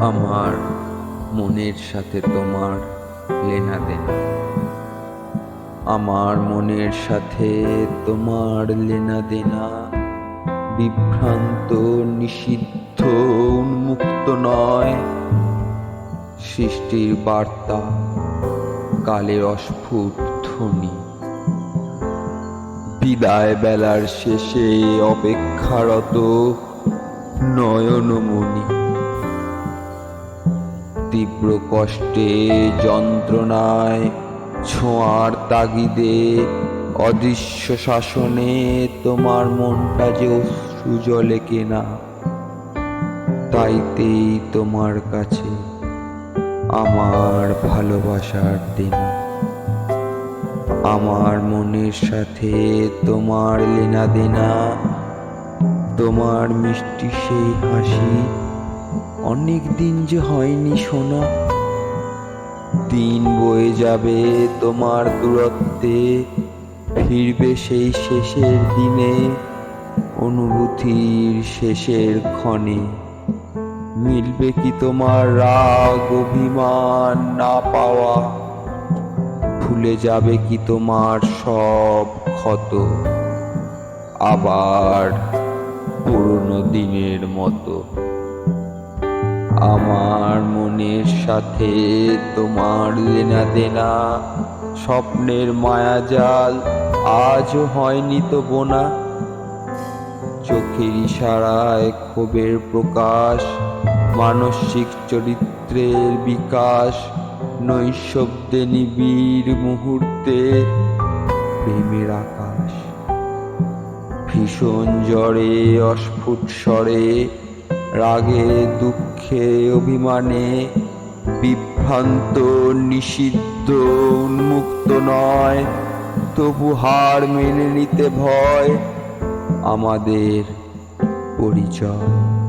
আমার মনের সাথে তোমার লেনা দেনা। আমার মনের সাথে তোমার লেনা দেনা। বিভ্রান্ত, নিষিদ্ধ, উন্মুক্ত নয়। সৃষ্টির বার্তা, কালের অস্ফুট ধ্বনি। বিদায় বেলার শেষে অপেক্ষারত নয়নমণি। তীব্র কষ্টে, যন্ত্রণায়, ছোঁয়ার তাগিদে, অদৃশ্য শাসনে তোমার মনটা যে অশ্রু জলে কেনা, তাইতেই তোমার কাছে আমার ভালোবাসার দিন। আমার মনের সাথে তোমার লেনা দেনা, তোমার মিষ্টি সেই হাসি অনেক দিন যে হয়নি শোনা। দিন বয়ে যাবে তোমার দূরত্বে, ফিরবে সেই শেষের দিনে, অনুভূতির শেষের ক্ষণে। মিলবে কি তোমার রাগ, অভিমান না পাওয়া? ভুলে যাবে কি তোমার সব ক্ষত? আবার পুরনো দিনের মতো। আমার মনের সাথে তোমার লেনা দেনা। স্বপ্নের মায়াজাল আজও হয়নি তো বোনা চোখের ইশারায় ক্ষোভের প্রকাশ, মানসিক চরিত্রের বিকাশ, নৈশব্দে নিবিড় মুহূর্তে প্রেমের আকাশ। ভীষণ জ্বরে, অস্ফুট স্বরে রাগে দুঃখে অভিমানে বিভ্রান্ত নিষিদ্ধ উন্মুক্ত নয়। তবু হার মেনে নিতে ভয় আমাদের পরিচয়।